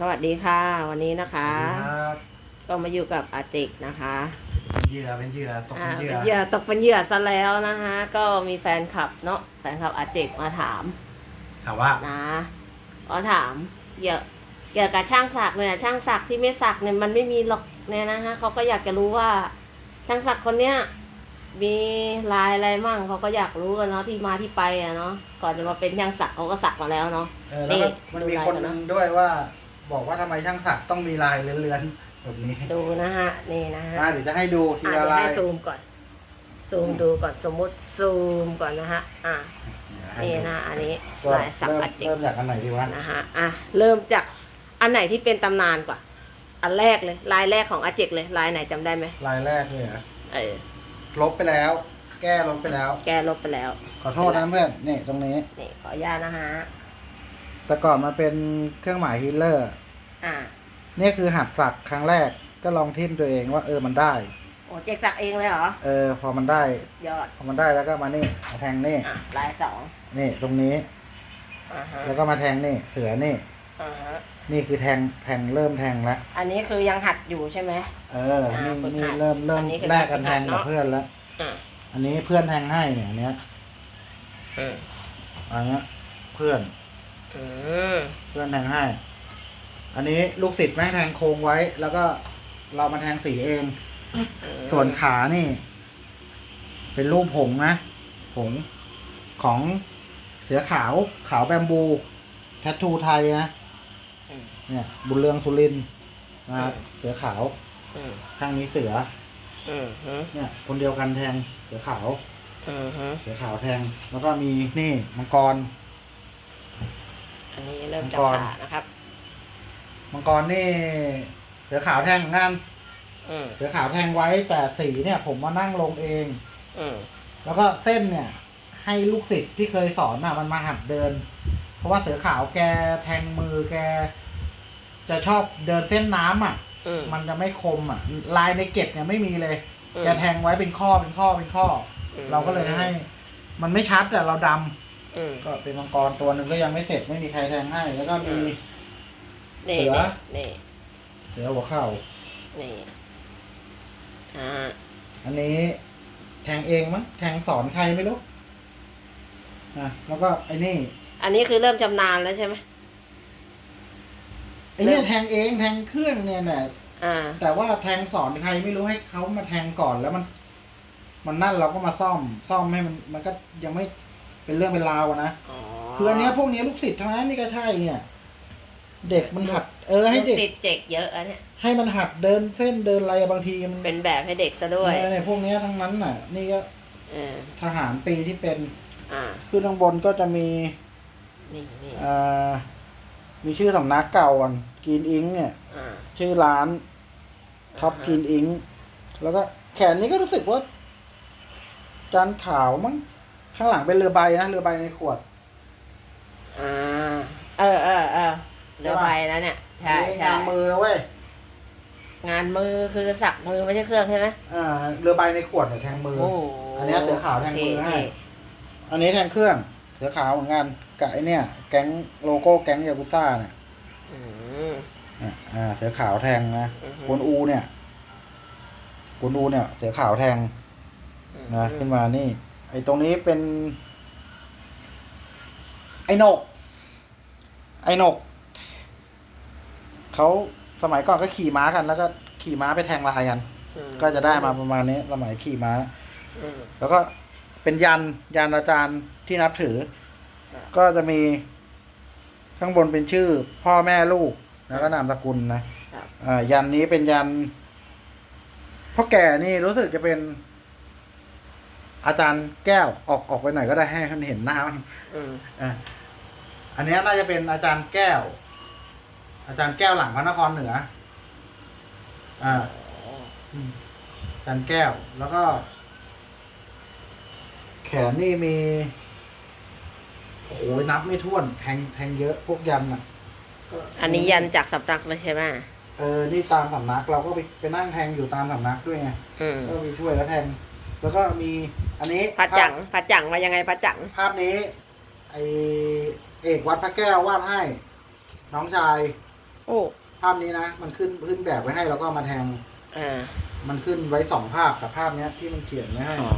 สวัสดีค่ะ วันนี้นะคะ ครับก็มาอยู่กับอาเจกนะคะเป็นเหยื่อเป็นเหยื่อตกอ่าเป็นเหยื่อเป็นเหยื่อตกเป็นเหยื่อซะแล้วนะคะ ก็มีแฟนคลับเนาะแฟนคลับอาเจกมาถามถามว่านะก็ถามเกี่ยวเกี่ยวกับช่างศักดิ์เนี่ยช่างศักดิ์ที่ไม่ศักดิ์เนี่ยมันไม่มีหรอกเนี่ยนะคะเขาก็อยากจะรู้ว่า ช่างศักดิ์คนเนี้ยมีลายอะไรมั่งเขาก็อยากรู้กันเนาะที่มาที่ไปอะเนาะก่อนจะมาเป็นช่างศักดิ์เขาก็ศักดิ์มาแล้วเนาะเออแล้วก็นี่มันดูมีลายคนก่อนนะด้วยว่า บอกว่าทำไมช่างศักดิ์ต้องมีลายเลื้อนๆแบบนี้ดูนะฮะ นี่นะฮะมาเดี๋ยวจะให้ดูทีอะละเดี๋ยวลาให้ยซูมก่อน ซูมดูก่อนสมมติซูมก่อนนะฮะ อะให้นี่ดูนะ อันนี้ก็ลายสักเริ่มกัดจิกเริ่มจากอันไหนดีวะนะฮะ อะ เริ่มจากอันไหนที่เป็นตำนานก่อนอันแรกเลย ลายแรกของอาเจกเลย ลายไหนจำได้ไหมลายแรกเลยเหรอเออ ลบไปแล้ว แก้ลบไปแล้ว แกลบไปแล้ว ขอโทษนะเพื่อนนี่ตรงนี้ นี่ขออนุญาตนะฮะ แต่ก่อนมันเป็นเครื่องหมายฮิตเลอร์อะนี่คือหัดสักครั้งแรกก็ลองทิมตัวเองว่าเออมันได้ โอ้เจกสักเองเลยเหรอ เออ พอมันได้ ยอด พอมันได้แล้วก็มานี่มาแทงนี่ อะลายสองนี่ตรงนี้ อ่าฮะแล้วก็มาแทงนี่ เสือนี่ อ่าฮะนี่คือแทงแทงเริ่มแทงแล้วอันนี้คือยังหัดอยู่ใช่ไหม เอออ่านี่ฝึกนี่หัดเริ่มเริ่อัมนนี้คือแลกกันฝึกแทหัดงเนกับอะ เพื่อนแล้วอะอันนี้เพื่อนแทงให้เนี่ยอันเนี้ยอืมอันเนี้ยเพื่อน อืมเพื่อนแทงให้ อันนี้ลูกศิษย์แม่งแทงโครงไว้ แล้วก็เรามาแทงสีเองส่วนขานี่ เป็นรูปผงนะผงของเสือขาวขาวแบมบู แทททูไทยนะอืมเนี่ย บุญเรืองสุรินทร์นะอืมเสือขาวอืมข้างนี้เสืออืมฮึเนี่ย คนเดียวกันแทงเสือขาวอืมฮึเสือขาวแทง แล้วก็มีนี่มังกร อันนี้เริ่มจากมังกรขานะครับ มังกรนี่เสือขาวแทงเหมือนกันอืมเสือขาวแทงไว้แต่สีเนี่ย ผมมานั่งลงเอง อืมแล้วก็เส้นเนี่ย ให้ลูกศิษย์ที่เคยสอนน่ะ มันมาหัดเดิน เพราะว่าเสือขาวแกแทงมือแก จะชอบเดินเส้นน้ำอะ อืมมันจะไม่คมอะ ลายในเก็บเนี่ยไม่มีเลย อืมแกแทงไว้เป็นข้อเป็นข้อเป็นข้ออมเราก็เลยให้ มันไม่ชัดแต่เราดำ อืมก็เป็นมังกรตัวหนึ่งก็ยังไม่เสร็จไม่มีใครแทงให้ แล้วก็มีอืมนี่เสือ นี่เสือหัวเข่านี่อ่าอันนี้แทงเองมั้งแทงสอนใครไม่รู้นะแล้วก็ไอ้นี่อันนี้คือเริ่มจำนานแล้วใช่ไหม ไอ้เนี่ยเริ่มแทงเองแทงเครื่องเนี่ยแหละอ่า แต่ว่าแทงสอนใครไม่รู้ให้เขามาแทงก่อนแล้วมัน มันนั่นเราก็มาซ่อม ซ่อมให้มัน มันก็ยังไม่ เป็นเรื่องเป็นราวอะนะอ๋อคืออันเนี้ยพวกเนี้ยลูกศิษย์ทั้งนั้นนี่ก็ใช่เนี่ย เด็กมันหัด เออให้ลูกเด็กศิษย์เจกเยอะอันเนี้ยให้มันหัดเดินเส้นเดินอะไรบางทีมันเป็นแบบให้เด็กซะด้วยเนี่ยเนี่ยพวกเนี้ยทั้งนั้นน่ะ นี่ก็เออทหารปีที่เป็นอ่าขึ้นข้างบนก็จะมีนี่นี่อ่ามีชื่อสำนักเก่าก่อนกินอิงเนี่ย อ่า ชื่อร้านท็อปอ่าฮะ กินอิงแล้วก็แขนนี้ก็รู้สึกว่าจานขาวมั้ง ข้างหลังเป็นเรือใบนะเรือใบในขวด อ่าเออเออเออเรือใบแล้วเนี่ยใช่อันนี้ใช่งานมือนะเว้ยงานมือคือสักมือไม่ใช่เครื่องใช่ไหมอ่าเรือใบในขวดเนี่ยแทงมือ โอ้โหอันเนี้ยเสือขาวแทงมือให้เท่อันนี้แทงเครื่อง เสือขาวเหมือนกันกับไอเนี่ย แก๊งโลโก้แก๊งยากุซ่าเนี่ยๆอืม อะอ่า เสือขาวแทงนะอือฮึ กวนอูเนี่ยกวนอูเนี่ย เสือขาวแทงนะขึ้นมานี่ไอ้ตรงนี้เป็น ไอ้นก ไอ้นก เขาสมัยก่อนก็ขี่ม้ากัน แล้วก็ขี่ม้าไปแทงลายกันอืมก็จะได้มาประมาณนี้สมัยขี่ม้าอืมแล้วก็เป็นยันยันอาจารย์ที่นับถือครับก็จะมีข้างบนเป็นชื่อ พ่อแม่ลูกแล้วก็นามสกุลนะครับอ่ายันนี้เป็นยันพ่อแก่นี่รู้สึกจะเป็น อาจารย์แก้วออกออกไปหน่อยก็ได้ให้มันเห็นหน้ามันอืมอะอันเนี้ยน่าจะเป็นอาจารย์แก้ว อาจารย์แก้วหลังพระนครเหนือ อ่าอืมอาจารย์แก้ว แล้วก็ แขนนี่มีโอ้โหนับไม่ถ้วนแทงแทงเยอะพวกยันอะก็อันนี้ยันจากสำนักเลยใช่ไหมเออ นี่ตามสำนักเราก็ไปไปนั่งแทงอยู่ตามสำนักด้วยไงอืมก็ไปช่วยแล้วแทง แล้วก็มีอันนี้พระจังพระจังว่ายังไงพระจัง ภาพนี้ไอเอกวัดพระแก้ววาดให้ น้องชาย โอ้ภาพนี้นะมันขึ้นขึ้นแบบไว้ให้แล้วก็มาแทงอ่ามันขึ้นไว้สองภาพกับภาพเนี้ยที่มันเขียนไว้ให้อ๋อ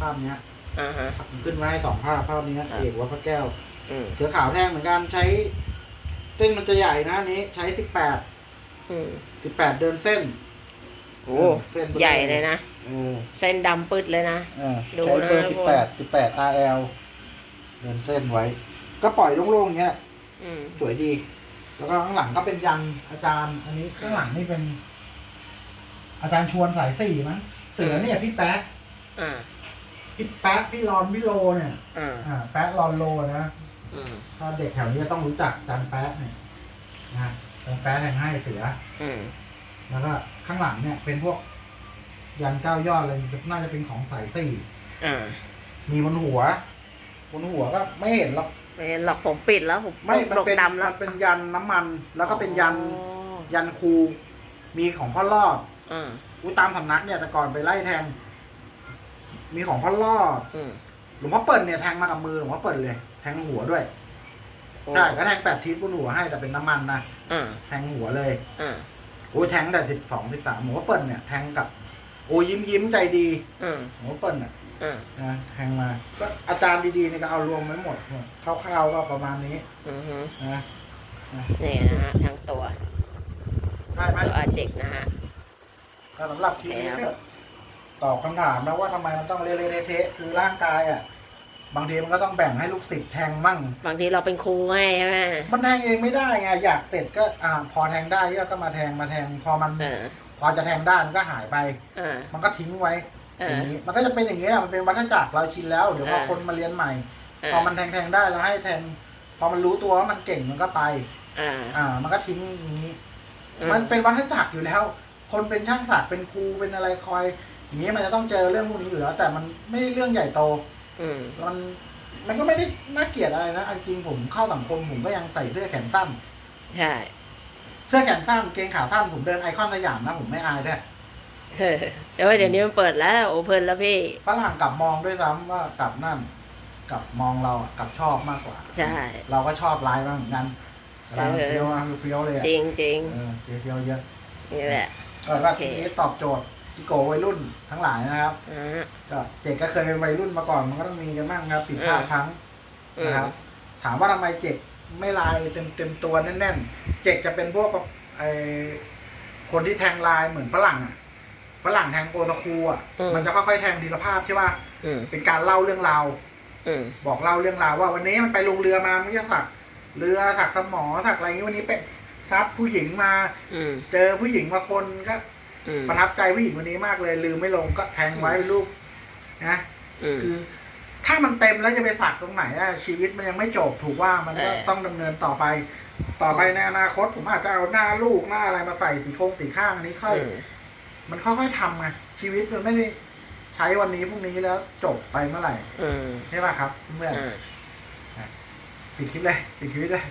ภาพเนี้ยอ่าฮะ มันขึ้นไว้ให้สองภาพภาพเนี้ยครับเอกวัดพระแก้วอืมเสือขาวแทงเหมือนกันใช้ เส้นมันจะใหญ่นะอันนี้ใช้สิบแปดอืมสิบแปดเดินเส้นโอ้เส้นใหญ่เลยนะเออเส้นดำปึ๊ดเลยนะ เออดูใช้เบอร์นะสิบแปดสิบแปด RL เดินเส้นไว้ ก็ปล่อยโล่งๆอย่างเงี้ยอืมสวยดี แล้วก็ข้างหลังก็เป็นยันอาจารย์ อันนี้ข้างหลังนี่เป็น อาจารย์ชวนสายสี่มั้งเสือเนี่ยพี่แป๊ะอ่าพี่แป๊ะพี่รอนพี่โลเนี่ย อ่าอ่า แป๊ะรอนโลนะ อืมถ้าเด็กแถวนี้ต้องรู้จักอาจารย์แป๊ะเนี่ยนะอาจารย์แป๊ะแทงให้เสือ อืมแล้วก็ข้างหลังเนี่ยเป็นพวก ยันเก้ายอดเลยน่าจะเป็นของสายสี่อ่ามีบนหัว บนหัวก็ไม่เห็นหรอกไม่เห็นหรอกผมปิดแล้วผมไม่มันดกเป็นดำแล้มัวนเป็นยันน้ำมัน แล้วก็เป็นยันอ๋อยันครูมีของพ่อรอดอ่าอุยตามสำนักเนี่ยแต่ก่อนไปไล่แทง มีของพ่อรอดอืมหลวงพ่อเปิ่นเนี่ยแทงมากับมือหลวงพ่อเปิ่นเลย แทงหัวด้วยโอ้ใช่ก็แทงแปดทิศบนหัวให้แต่เป็นน้ำมันนะอ่าแทงหัวเลย อ่า โอ้ยแทงแต่สิบสองสิบสามหลวงพ่อเปิ่นเนี่ยแทงกับ โอ้ยยิ้มยิ้มใจดีอืมหลวงพ่อเปิ่นอะอ่านะแทงมาก็อาจารย์ดีๆเนี่ยก็เอารวมไว้หมดคร่าวๆก็ประมาณนี้อือฮึนะนี่นะฮะทั้งตัวได้ไหมตัวอาเจกนะฮะก็สำหรับคลิปนี้แล้วก็ตอบคำถามนะว่าทำไมมันต้องเละๆเทะๆคือร่างกายอะบางทีมันก็ต้องแบ่งให้ลูกศิษย์แทงมั่ง บางทีเราเป็นครูให้ใช่ไหมมันแทงเองไม่ได้ไงอยากเสร็จก็อ่าพอแทงได้ก็มาแทงมาแทงพอมันเออ พอจะแทงได้มันก็หายไป อ่า มันก็ทิ้งไว้เออ ย่างอนี้มันก็จะเป็นอย่างนี้ยมันเป็นวัฏจักรเราชินแล้วเดี๋ยวพอเออ คนมาเรียนใหม่เออพอมันแทงแทงได้แล้วให้แทง พอมันรู้ตัวว่ามันเก่งมันก็ไป อ่า อ่า มันก็ทิ้งอย่างนี้ อืมันเป็นวัฏจักรอยู่แล้ว คนเป็นช่างศักดิ์เป็นครูเป็นอะไรคอย อย่างนี้มันจะต้องเจอเรื่องพวกนี้อยู่แล้ว แต่มันไม่ได้เรื่องใหญ่โต อืม มันมันก็ไม่ได้น่าเกลียดอะไรนะเอาจริงผมเข้าสังคมผมก็ยังใส่เสื้อแขนสั้น ใช่ เสื้อแขนสั้นเกงขาสั้นผมเดินไอคอนสยามนะผมไม่อายด้วยเออแต่ว่าเดี๋ยวนี้มันเปิดแล้วโอเพนแล้วพี่ฝรั่งกลับมองด้วยซ้ำว่ากลับนั่นกลับมองเราอะกลับชอบมากกว่า ใช่ เราก็ชอบลายบ้างเหมือนกันลายมันเฟี้ยวนะคือเฟี้ยวเลยอะจริงจริงเออเฟี้ยวเยอะๆนี่แหละก็ว่าโอเคทีนี้ตอบโจทย์กิโกวัยรุ่นทั้งหลายนะครับอ่าก็เจกก็เคยเป็นวัยรุ่นมาก่อนมันก็ต้องมีกันบ้างครับผิดพลาดอืมทั้งอืมนะครับ ถามว่าทำไมเจกไม่ลายเต็มเต็มตัวแน่นๆเจ กจะเป็นพวกแบบไอคนที่แทงลายเหมือนฝรั่งอะฝรั่งแทงโอตาคูอะมันจะค่อยๆแทงทีละภาพใช่ป่ะอืมเป็นการเล่าเรื่องราวอืมบอกเล่าเรื่องราวว่าวันนี้มันไปลงเรือมามันจะสักเรือสักสมอสักอะไรอย่างนี้วันนี้ไปซัดผู้หญิงมาอืมเจอผู้หญิงมาคนก็อืมประทับใจผู้หญิงคนนี้มากเลย ลืมไม่ลงก็แทงไว้เป็นรูปนะอืมคือ ถ้ามันเต็มแล้วจะไปสักตรงไหนอะชีวิตมันยังไม่จบถูกว่ามันก็เออ ต้องดำเนินต่อไป ต่อไปในอนาคตผมอาจจะเอาหน้าลูกหน้าอะไรมาใส่สีโครงสีข้างอันนี้ค่อย อืมมันค่อยๆทำไงชีวิตมันไม่ได้ใช้วันนี้พรุ่งนี้แล้วจบไปเมื่อไหร่อืมใช่ป่ะครับเมื่ออ่า ปิดคลิปเลยปิดคลิปเลย